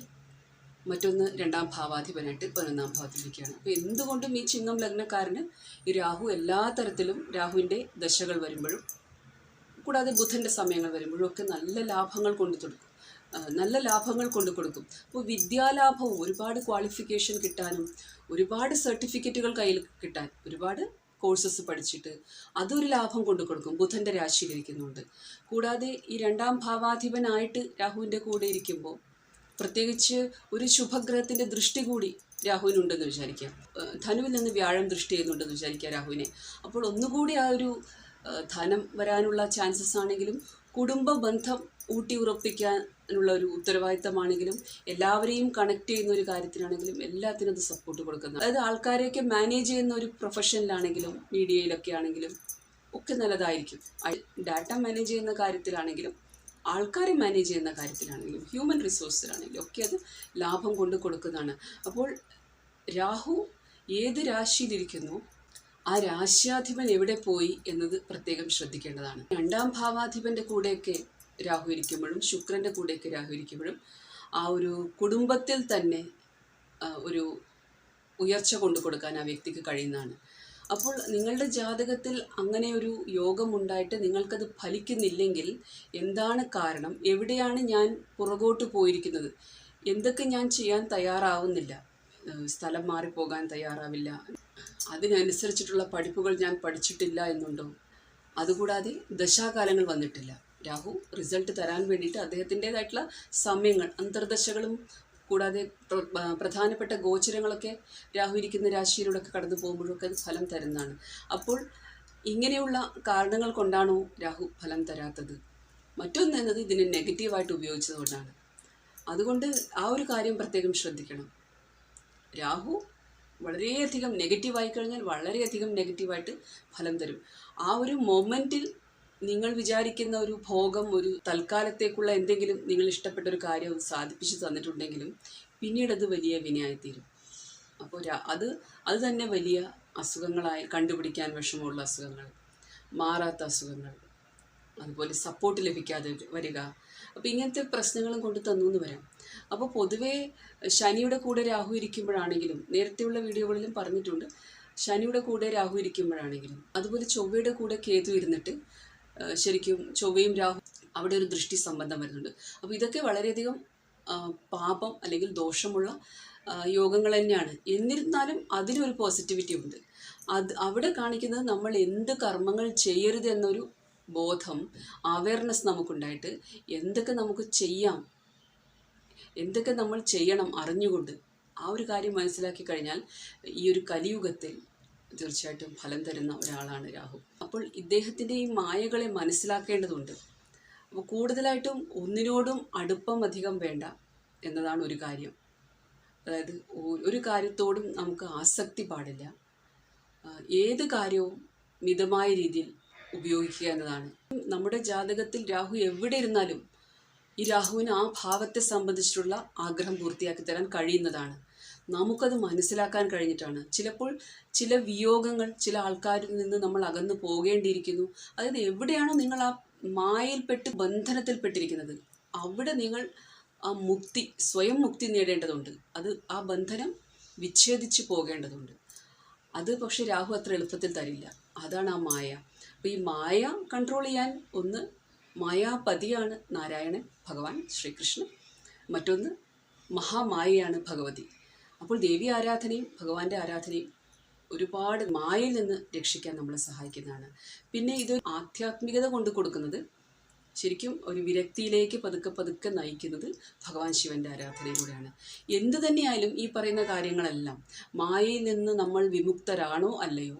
മറ്റൊന്ന് രണ്ടാം ഭാവാധിപനായിട്ട് പതിനൊന്നാം ഭാവത്തിലിരിക്കുകയാണ് അപ്പോൾ എന്തുകൊണ്ടും ഈ ചിങ്ങം ലഗ്നക്കാരന് ഈ രാഹു എല്ലാ തരത്തിലും രാഹുവിന്റെ ദശകൾ വരുമ്പോഴും കൂടാതെ ബുധന്റെ സമയങ്ങൾ വരുമ്പോഴും ഒക്കെ നല്ല ലാഭങ്ങൾ കൊണ്ടു കൊടുക്കും. നല്ല ലാഭങ്ങൾ കൊണ്ടു കൊടുക്കും. അപ്പോൾ വിദ്യാലാഭവും ഒരുപാട് ക്വാളിഫിക്കേഷൻ കിട്ടാനും ഒരുപാട് സർട്ടിഫിക്കറ്റുകൾ കയ്യിൽ കിട്ടാൻ ഒരുപാട് കോഴ്സസ് പഠിച്ചിട്ട് അതൊരു ലാഭം കൊണ്ടു കൊടുക്കും ബുധന്റെ രാശിയിലിരിക്കുന്നുണ്ട് കൂടാതെ ഈ രണ്ടാം ഭാവാധിപനായിട്ട് രാഹുവിന്റെ കൂടെ ഇരിക്കുമ്പോൾ പ്രത്യേകിച്ച് ഒരു ശുഭഗ്രഹത്തിന്റെ ദൃഷ്ടി കൂടി രാഹുവിനുണ്ടെന്ന് വിചാരിക്കാം. ഏഹ് ധനുവിൽ നിന്ന് വ്യാഴം ദൃഷ്ടി ചെയ്യുന്നുണ്ടെന്ന് വിചാരിക്കുക രാഹുവിനെ. അപ്പോൾ ഒന്നുകൂടി ആ ഒരു ധനം വരാനുള്ള ചാൻസസ് ആണെങ്കിലും കുടുംബ ബന്ധം ഊട്ടി ഉറപ്പിക്കാനുള്ള ഒരു ഉത്തരവാദിത്തമാണെങ്കിലും എല്ലാവരെയും കണക്ട് ചെയ്യുന്ന ഒരു കാര്യത്തിനാണെങ്കിലും എല്ലാത്തിനും അത് സപ്പോർട്ട് കൊടുക്കുന്നത് അതായത് ആൾക്കാരെയൊക്കെ മാനേജ് ചെയ്യുന്ന ഒരു പ്രൊഫഷനിലാണെങ്കിലും മീഡിയയിലൊക്കെ ആണെങ്കിലും ഒക്കെ നല്ലതായിരിക്കും. ഡാറ്റ മാനേജ് ചെയ്യുന്ന കാര്യത്തിലാണെങ്കിലും ആൾക്കാരെ മാനേജ് ചെയ്യുന്ന കാര്യത്തിലാണെങ്കിലും ഹ്യൂമൻ റിസോഴ്സിലാണെങ്കിലും ഒക്കെ അത് ലാഭം കൊണ്ട് കൊടുക്കുന്നതാണ്. അപ്പോൾ രാഹു ഏത് രാശിയിലിരിക്കുന്നു? ആ രാശ്യാധിപൻ എവിടെ പോയി എന്നത് പ്രത്യേകം ശ്രദ്ധിക്കേണ്ടതാണ്. രണ്ടാം ഭാവാധിപന്റെ കൂടെയൊക്കെ രാഹു ഇരിക്കുമ്പോഴും ശുക്രന്റെ കൂടെയൊക്കെ രാഹു ഇരിക്കുമ്പോഴും ആ ഒരു കുടുംബത്തിൽ തന്നെ ഒരു ഉയർച്ച കൊണ്ടു കൊടുക്കാൻ ആ വ്യക്തിക്ക് കഴിയുന്നതാണ്. അപ്പോൾ നിങ്ങളുടെ ജാതകത്തിൽ അങ്ങനെ ഒരു യോഗമുണ്ടായിട്ട് നിങ്ങൾക്കത് ഫലിക്കുന്നില്ലെങ്കിൽ എന്താണ് കാരണം? എവിടെയാണ് ഞാൻ പുറകോട്ട് പോയിരിക്കുന്നത്? എന്തൊക്കെ ഞാൻ ചെയ്യാൻ തയ്യാറാവുന്നില്ല? സ്ഥലം മാറിപ്പോകാൻ തയ്യാറാവില്ല. അതിനനുസരിച്ചിട്ടുള്ള പഠിപ്പുകൾ ഞാൻ പഠിച്ചിട്ടില്ല എന്നുണ്ടോ? അതുകൂടാതെ ദശാകാലങ്ങൾ വന്നിട്ടില്ല. രാഹു റിസൾട്ട് തരാൻ വേണ്ടിയിട്ട് അദ്ദേഹത്തിന്റെതായിട്ടുള്ള സമയങ്ങൾ അന്തർദശകളും കൂടാതെ പ്രധാനപ്പെട്ട ഗോചരങ്ങളൊക്കെ രാഹു ഇരിക്കുന്ന രാശിയിലൂടെയൊക്കെ കടന്നു പോകുമ്പോഴൊക്കെ അത് ഫലം തരുന്നതാണ്. അപ്പോൾ ഇങ്ങനെയുള്ള കാരണങ്ങൾ കൊണ്ടാണോ രാഹു ഫലം തരാത്തത്? മറ്റൊന്ന് എന്നത് ഇതിനെ നെഗറ്റീവായിട്ട് ഉപയോഗിച്ചതുകൊണ്ടാണ് അതുകൊണ്ട് ആ ഒരു കാര്യം പ്രത്യേകം ശ്രദ്ധിക്കണം. രാഹു വളരെയധികം നെഗറ്റീവായി കഴിഞ്ഞാൽ വളരെയധികം നെഗറ്റീവായിട്ട് ഫലം തരും. ആ ഒരു മൊമെന്റിൽ നിങ്ങൾ വിചാരിക്കുന്ന ഒരു ഭോഗം ഒരു തൽക്കാലത്തേക്കുള്ള എന്തെങ്കിലും നിങ്ങൾ ഇഷ്ടപ്പെട്ട ഒരു കാര്യം സാധിപ്പിച്ചു തന്നിട്ടുണ്ടെങ്കിലും പിന്നീട് അത് വലിയ വിനയായിത്തീരും. അപ്പോൾ അത് അത് തന്നെ വലിയ അസുഖങ്ങളായി കണ്ടുപിടിക്കാൻ വിഷമമുള്ള അസുഖങ്ങൾ മാറാത്ത അസുഖങ്ങൾ അതുപോലെ സപ്പോർട്ട് ലഭിക്കാതെ വരിക. അപ്പോൾ ഇങ്ങനത്തെ പ്രശ്നങ്ങളും കൊണ്ട് തന്നു എന്ന് വരാം അപ്പോൾ പൊതുവേ ശനിയുടെ കൂടെ രാഹു ഇരിക്കുമ്പോഴാണെങ്കിലും നേരത്തെയുള്ള വീഡിയോകളിലും പറഞ്ഞിട്ടുണ്ട് ശനിയുടെ കൂടെ രാഹു ഇരിക്കുമ്പോഴാണെങ്കിലും അതുപോലെ ചൊവ്വയുടെ കൂടെ കേതു ഇരുന്നിട്ട് ശരിക്കും ചൊവ്വയും രാഹു അവിടെ ഒരു ദൃഷ്ടി സംബന്ധം വരുന്നുണ്ട്. അപ്പോൾ ഇതൊക്കെ വളരെയധികം പാപം അല്ലെങ്കിൽ ദോഷമുള്ള യോഗങ്ങൾ തന്നെയാണ്. എന്നിരുന്നാലും അതിനൊരു പോസിറ്റിവിറ്റി ഉണ്ട്. അത് അവിടെ കാണിക്കുന്നത് നമ്മൾ എന്ത് കർമ്മങ്ങൾ ചെയ്യരുത് എന്നൊരു ബോധം അവയർനെസ് നമുക്കുണ്ടായിട്ട് എന്തൊക്കെ നമുക്ക് ചെയ്യാം എന്തൊക്കെ നമ്മൾ ചെയ്യണം അറിഞ്ഞുകൊണ്ട് ആ ഒരു കാര്യം മനസ്സിലാക്കി കഴിഞ്ഞാൽ ഈ ഒരു കലിയുഗത്തിൽ തീർച്ചയായിട്ടും ഫലം തരുന്ന ഒരാളാണ് രാഹു. അപ്പോൾ ഇദ്ദേഹത്തിന്റെ ഈ മായകളെ മനസ്സിലാക്കേണ്ടതുണ്ട്. അപ്പോൾ കൂടുതലായിട്ടും ഒന്നിനോടും അടുപ്പം അധികം വേണ്ട എന്നതാണ് ഒരു കാര്യം. അതായത് ഒരു കാര്യത്തോടും നമുക്ക് ആസക്തി പാടില്ല. ഏത് കാര്യവും മിതമായ രീതിയിൽ ഉപയോഗിക്കുക എന്നതാണ്. നമ്മുടെ ജാതകത്തിൽ രാഹു എവിടെ ഇരുന്നാലും ഈ രാഹുവിന് ആ ഭാവത്തെ സംബന്ധിച്ചിട്ടുള്ള ആഗ്രഹം പൂർത്തിയാക്കി തരാൻ കഴിയുന്നതാണ്. നമുക്കത് മനസ്സിലാക്കാൻ കഴിഞ്ഞിട്ടാണ്. ചിലപ്പോൾ ചില വിയോഗങ്ങൾ ചില ആൾക്കാരിൽ നിന്ന് നമ്മൾ അകന്നു പോകേണ്ടിയിരിക്കുന്നു. അതായത് എവിടെയാണോ നിങ്ങൾ ആ മായയിൽപ്പെട്ട് ബന്ധനത്തിൽപ്പെട്ടിരിക്കുന്നത് അവിടെ നിങ്ങൾ ആ മുക്തി സ്വയം മുക്തി നേടേണ്ടതുണ്ട്. അത് ആ ബന്ധനം വിച്ഛേദിച്ച് പോകേണ്ടതുണ്ട്. അത് പക്ഷെ രാഹു അത്ര എളുപ്പത്തിൽ തരില്ല. അതാണ് ആ മായ. അപ്പോൾ ഈ മായ കൺട്രോൾ ചെയ്യാൻ ഒന്ന് മായാപതിയാണ് നാരായണൻ ഭഗവാൻ ശ്രീകൃഷ്ണൻ. മറ്റൊന്ന് മഹാമായയാണ് ഭഗവതി. അപ്പോൾ ദേവി ആരാധനയും ഭഗവാന്റെ ആരാധനയും ഒരുപാട് മായയിൽ നിന്ന് രക്ഷിക്കാൻ നമ്മളെ സഹായിക്കുന്നതാണ്. പിന്നെ ഇത് ആധ്യാത്മികത കൊണ്ട് കൊടുക്കുന്നത് ശരിക്കും ഒരു വിരക്തിയിലേക്ക് പതുക്കെ പതുക്കെ നയിക്കുന്നത് ഭഗവാൻ ശിവന്റെ ആരാധനയിലൂടെയാണ്. എന്തു തന്നെയായാലും ഈ പറയുന്ന കാര്യങ്ങളെല്ലാം മായയിൽ നിന്ന് നമ്മൾ വിമുക്തരാണോ അല്ലയോ?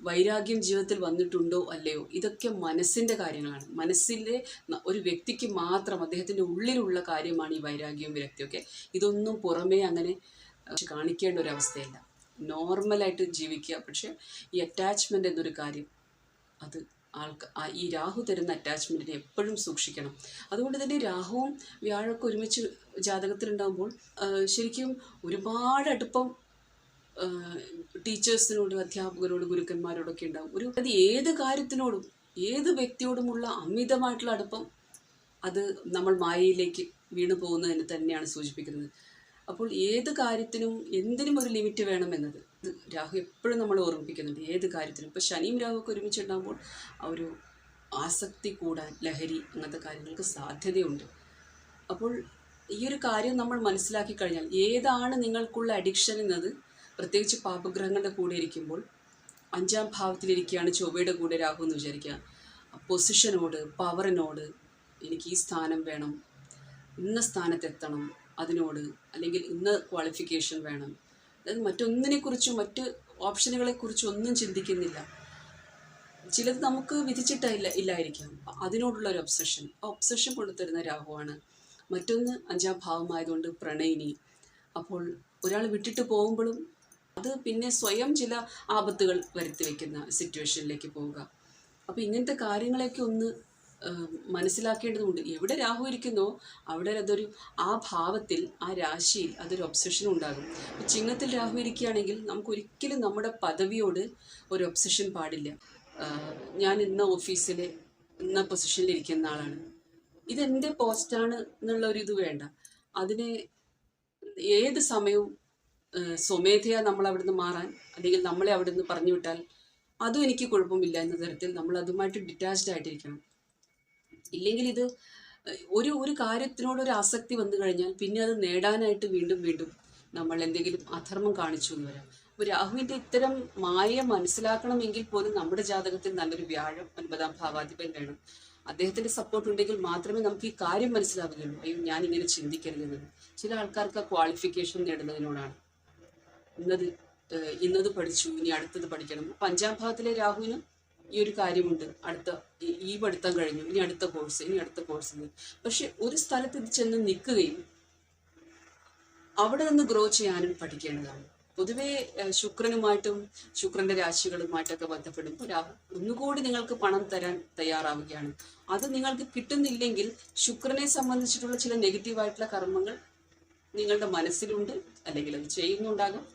വൈരാഗ്യം ജീവിതത്തിൽ വന്നിട്ടുണ്ടോ അല്ലയോ? ഇതൊക്കെ മനസ്സിന്റെ കാര്യങ്ങളാണ്. മനസ്സിലെ ഒരു വ്യക്തിക്ക് മാത്രം അദ്ദേഹത്തിന്റെ ഉള്ളിലുള്ള കാര്യമാണ് ഈ വൈരാഗ്യവും വിരക്തിയൊക്കെ ഇതൊന്നും പുറമേ അങ്ങനെ കാണിക്കേണ്ട ഒരു അവസ്ഥയല്ല. നോർമലായിട്ട് ജീവിക്കുക. പക്ഷേ ഈ അറ്റാച്ച്മെന്റ് എന്നൊരു കാര്യം അത് ആൾക്ക് ഈ രാഹു തരുന്ന അറ്റാച്ച്മെന്റിനെ എപ്പോഴും സൂക്ഷിക്കണം. അതുകൊണ്ട് തന്നെ രാഹുവും വ്യാഴമൊക്കെ ഒരുമിച്ച് ജാതകത്തിലുണ്ടാകുമ്പോൾ ശരിക്കും ഒരുപാട് അടുപ്പം ടീച്ചേഴ്സിനോടും അധ്യാപകരോടും ഗുരുക്കന്മാരോടൊക്കെ ഉണ്ടാവും. ഒരു അത് ഏത് കാര്യത്തിനോടും ഏത് വ്യക്തിയോടുമുള്ള അമിതമായിട്ടുള്ള അടുപ്പം അത് നമ്മൾ മായയിലേക്ക് വീണു പോകുന്നതിന് തന്നെയാണ് സൂചിപ്പിക്കുന്നത്. അപ്പോൾ ഏത് കാര്യത്തിനും എന്തിനും ഒരു ലിമിറ്റ് വേണമെന്നത് രാഹു എപ്പോഴും നമ്മൾ ഓർമ്മിപ്പിക്കുന്നുണ്ട്. ഏത് കാര്യത്തിനും. ഇപ്പോൾ ശനിയും രാഹുവൊക്കെ ഒരുമിച്ചുണ്ടാകുമ്പോൾ ആ ഒരു ആസക്തി കൂടാൻ ലഹരി അങ്ങനത്തെ കാര്യങ്ങൾക്ക് സാധ്യതയുണ്ട്. അപ്പോൾ ഈ ഒരു കാര്യം നമ്മൾ മനസ്സിലാക്കി കഴിഞ്ഞാൽ ഏതാണ് നിങ്ങൾക്കുള്ള അഡിക്ഷൻ എന്നത് പ്രത്യേകിച്ച് പാപഗ്രഹങ്ങളുടെ കൂടെ ഇരിക്കുമ്പോൾ അഞ്ചാം ഭാവത്തിലിരിക്കുകയാണ് ചൊവ്വയുടെ കൂടെ രാഹു എന്ന് വിചാരിക്കുക. പൊസിഷനോട് പവറിനോട് എനിക്ക് ഈ സ്ഥാനം വേണം ഇന്ന സ്ഥാനത്തെത്തണം അതിനോട് അല്ലെങ്കിൽ ഇന്ന ക്വാളിഫിക്കേഷൻ വേണം. അതായത് മറ്റൊന്നിനെക്കുറിച്ചും മറ്റ് ഓപ്ഷനുകളെക്കുറിച്ചും ഒന്നും ചിന്തിക്കുന്നില്ല. ചിലത് നമുക്ക് വിധിച്ചിട്ടില്ല ഇല്ലായിരിക്കാം. അതിനോടുള്ള ഒരു ഒബ്സഷൻ ആ ഒബ്സഷൻ കൊണ്ടുതരുന്ന രാഹുവാണ്. മറ്റൊന്ന് അഞ്ചാം ഭാവമായതുകൊണ്ട് പ്രണയിനി. അപ്പോൾ ഒരാൾ വിട്ടിട്ട് പോകുമ്പോഴും അത് പിന്നെ സ്വയം ചില ആപത്തുകൾ വരുത്തി വയ്ക്കുന്ന സിറ്റുവേഷനിലേക്ക് പോവുക. അപ്പോൾ ഇങ്ങനത്തെ കാര്യങ്ങളെയൊക്കെ ഒന്ന് മനസ്സിലാക്കേണ്ടതുണ്ട്. എവിടെ രാഹു ഇരിക്കുന്നോ അവിടെ അതൊരു ആ ഭാവത്തിൽ ആ രാശിയിൽ അതൊരു ഒബ്സഷൻ ഉണ്ടാകും. ചിങ്ങത്തിൽ രാഹു ഇരിക്കുകയാണെങ്കിൽ നമുക്ക് ഒരിക്കലും നമ്മുടെ പദവിയോട് ഒരു ഒബ്സഷൻ പാടില്ല. ഞാൻ ഇന്ന ഓഫീസിൽ ഇന്ന പൊസിഷനിൽ ഇരിക്കുന്ന ആളാണ്. ഇതെന്റെ പോസ്റ്റാണ് എന്നുള്ള ഒരു ഇത് വേണ്ട. അതിനെ ഏത് സമയവും സ്വമേധയാ നമ്മൾ അവിടുന്ന് മാറാൻ അല്ലെങ്കിൽ നമ്മളെ അവിടുന്ന് പറഞ്ഞു വിട്ടാൽ അതും എനിക്ക് കുഴപ്പമില്ല എന്ന തരത്തിൽ നമ്മൾ അതുമായിട്ട് ഡിറ്റാച്ച്ഡ് ആയിട്ടിരിക്കണം. ഇല്ലെങ്കിൽ ഇത് ഒരു ഒരു കാര്യത്തിനോട് ഒരു ആസക്തി വന്നു കഴിഞ്ഞാൽ പിന്നെ അത് നേടാനായിട്ട് വീണ്ടും വീണ്ടും നമ്മൾ എന്തെങ്കിലും അധർമ്മം കാണിച്ചു എന്ന് വരാം അപ്പോൾ രാഹുവിന്റെ ഇത്തരം മായ മനസ്സിലാക്കണമെങ്കിൽ പോലും നമ്മുടെ ജാതകത്തിൽ നല്ലൊരു വ്യാഴം ഒൻപതാം ഭാവാധിപൻ വേണം. അദ്ദേഹത്തിന്റെ സപ്പോർട്ട് ഉണ്ടെങ്കിൽ മാത്രമേ നമുക്ക് ഈ കാര്യം മനസ്സിലാവുകയുള്ളൂ. അയ്യോ ഞാൻ ഇങ്ങനെ ചിന്തിക്കരുതെന്ന് ചില ആൾക്കാർക്ക് ആ ക്വാളിഫിക്കേഷൻ നേടുന്നതിനോടാണ്. ഇന്നത് ഇന്നത് പഠിച്ചു ഇനി അടുത്തത് പഠിക്കണം. അഞ്ചാം ഭാഗത്തിലെ രാഹുവിന് ഈ ഒരു കാര്യമുണ്ട്. അടുത്ത ഈ- പഠിത്തം കഴിഞ്ഞു. ഇനി അടുത്ത കോഴ്സ് ഇനി അടുത്ത കോഴ്സ് പക്ഷെ ഒരു സ്ഥലത്ത് ഇത് ചെന്ന് നിൽക്കുകയും അവിടെ നിന്ന് ഗ്രോ ചെയ്യാനും പഠിക്കേണ്ടതാണ്. പൊതുവേ ശുക്രനുമായിട്ടും ശുക്രന്റെ രാശികളുമായിട്ടൊക്കെ ബന്ധപ്പെടുമ്പോൾ ഒന്നുകൂടി നിങ്ങൾക്ക് പണം തരാൻ തയ്യാറാവുകയാണ്. അത് നിങ്ങൾക്ക് കിട്ടുന്നില്ലെങ്കിൽ ശുക്രനെ സംബന്ധിച്ചിട്ടുള്ള ചില നെഗറ്റീവായിട്ടുള്ള കർമ്മങ്ങൾ നിങ്ങളുടെ മനസ്സിലുണ്ട്. അല്ലെങ്കിൽ അത് ചെയ്യുന്നുണ്ടാകും.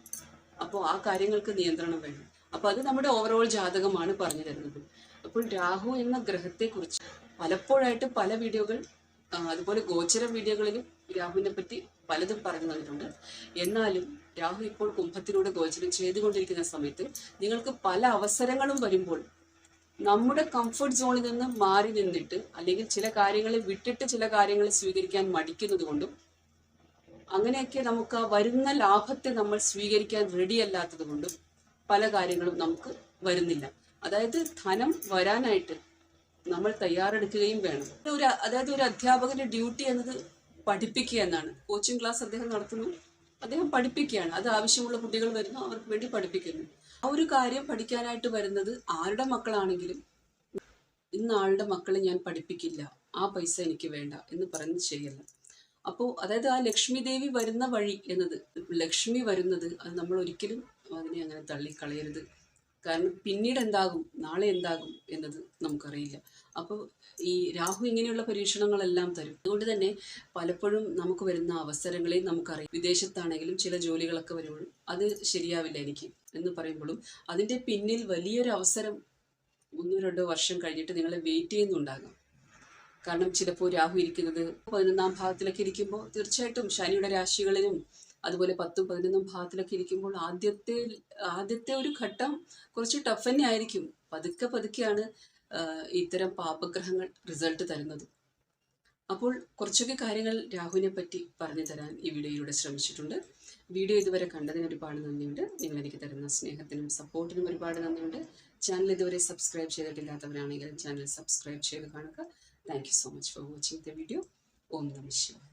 അപ്പോൾ ആ കാര്യങ്ങൾക്ക് നിയന്ത്രണം വേണം. അപ്പോൾ അത് നമ്മുടെ ഓവറോൾ ജാതകമാണ് പറഞ്ഞു തരുന്നത്. അപ്പോൾ രാഹു എന്ന ഗ്രഹത്തെക്കുറിച്ച് പലപ്പോഴായിട്ട് പല വീഡിയോകൾ അതുപോലെ ഗോചര വീഡിയോകളിലും രാഹുവിനെ പറ്റി പലതും പറഞ്ഞു തന്നിട്ടുണ്ട്. എന്നാലും രാഹു ഇപ്പോൾ കുംഭത്തിലൂടെ ഗോചരം ചെയ്തുകൊണ്ടിരിക്കുന്ന സമയത്ത് നിങ്ങൾക്ക് പല അവസരങ്ങളും വരുമ്പോൾ നമ്മുടെ കംഫർട്ട് സോണിൽ നിന്ന് മാറി നിന്നിട്ട് അല്ലെങ്കിൽ ചില കാര്യങ്ങളെ വിട്ടിട്ട് ചില കാര്യങ്ങൾ സ്വീകരിക്കാൻ മടിക്കുന്നത് കൊണ്ടും അങ്ങനെയൊക്കെ നമുക്ക് ആ വരുന്ന ലാഭത്തെ നമ്മൾ സ്വീകരിക്കാൻ റെഡി അല്ലാത്തത് കൊണ്ടും പല കാര്യങ്ങളും നമുക്ക് വരുന്നില്ല. അതായത് ധനം വരാനായിട്ട് നമ്മൾ തയ്യാറെടുക്കുകയും വേണം. ഒരു അതായത് ഒരു അധ്യാപകന്റെ ഡ്യൂട്ടി എന്നത് പഠിപ്പിക്കുക എന്നാണ്. കോച്ചിങ് ക്ലാസ് അദ്ദേഹം നടത്തുന്നു. അദ്ദേഹം പഠിപ്പിക്കുകയാണ്. അത് ആവശ്യമുള്ള കുട്ടികൾ വരുന്നു അവർക്ക് വേണ്ടി പഠിപ്പിക്കുന്നു. ആ ഒരു കാര്യം പഠിക്കാനായിട്ട് വരുന്നത് ആരുടെ മക്കളാണെങ്കിലും ഇന്ന് ആളുടെ മക്കളെ ഞാൻ പഠിപ്പിക്കില്ല. ആ പൈസ എനിക്ക് വേണ്ട എന്ന് പറയുന്നത് ശരിയല്ല. അപ്പോൾ അതായത് ആ ലക്ഷ്മി ദേവി വരുന്ന വഴി എന്നത് ലക്ഷ്മി വരുന്നത് അത് നമ്മൾ ഒരിക്കലും അതിനെ അങ്ങനെ തള്ളിക്കളയരുത്. കാരണം പിന്നീട് എന്താകും? നാളെ എന്താകും എന്നത് നമുക്കറിയില്ല. അപ്പോൾ ഈ രാഹു ഇങ്ങനെയുള്ള പരീക്ഷണങ്ങളെല്ലാം തരും. അതുകൊണ്ട് തന്നെ പലപ്പോഴും നമുക്ക് വരുന്ന അവസരങ്ങളെ നമുക്കറിയാം. വിദേശത്താണെങ്കിലും ചില ജോലികളൊക്കെ വരുമ്പോഴും അത് ശരിയാവില്ല എനിക്ക് എന്ന് പറയുമ്പോഴും അതിന്റെ പിന്നിൽ വലിയൊരു അവസരം ഒന്നോ രണ്ടോ വർഷം കഴിഞ്ഞിട്ട് നിങ്ങളെ വെയിറ്റ് ചെയ്യുന്നുണ്ടാകാം. കാരണം ചിലപ്പോൾ രാഹു ഇരിക്കുന്നത് പതിനൊന്നാം ഭാഗത്തിലൊക്കെ ഇരിക്കുമ്പോൾ തീർച്ചയായിട്ടും ശനിയുടെ രാശികളിലും അതുപോലെ പത്തും പതിനൊന്നും ഭാഗത്തിലൊക്കെ ഇരിക്കുമ്പോൾ ആദ്യത്തെ ആദ്യത്തെ ഒരു ഘട്ടം കുറച്ച് ടഫ് തന്നെ ആയിരിക്കും പതുക്കെ പതുക്കെയാണ് ഇത്തരം പാപഗ്രഹങ്ങൾ റിസൾട്ട് തരുന്നത്. അപ്പോൾ കുറച്ചൊക്കെ കാര്യങ്ങൾ രാഹുവിനെ പറ്റി പറഞ്ഞു തരാൻ ഈ വീഡിയോയിലൂടെ ശ്രമിച്ചിട്ടുണ്ട്. വീഡിയോ ഇതുവരെ കണ്ടതിന് ഒരുപാട് നന്ദിയുണ്ട്. നിങ്ങൾ എനിക്ക് തരുന്ന സ്നേഹത്തിനും സപ്പോർട്ടിനും ഒരുപാട് നന്ദിയുണ്ട്. ചാനൽ ഇതുവരെ സബ്സ്ക്രൈബ് ചെയ്തിട്ടില്ലാത്തവരാണെങ്കിൽ ചാനൽ സബ്സ്ക്രൈബ് ചെയ്ത് കാണുക. Thank so much for watching the video ഓം നമ ശിവായ.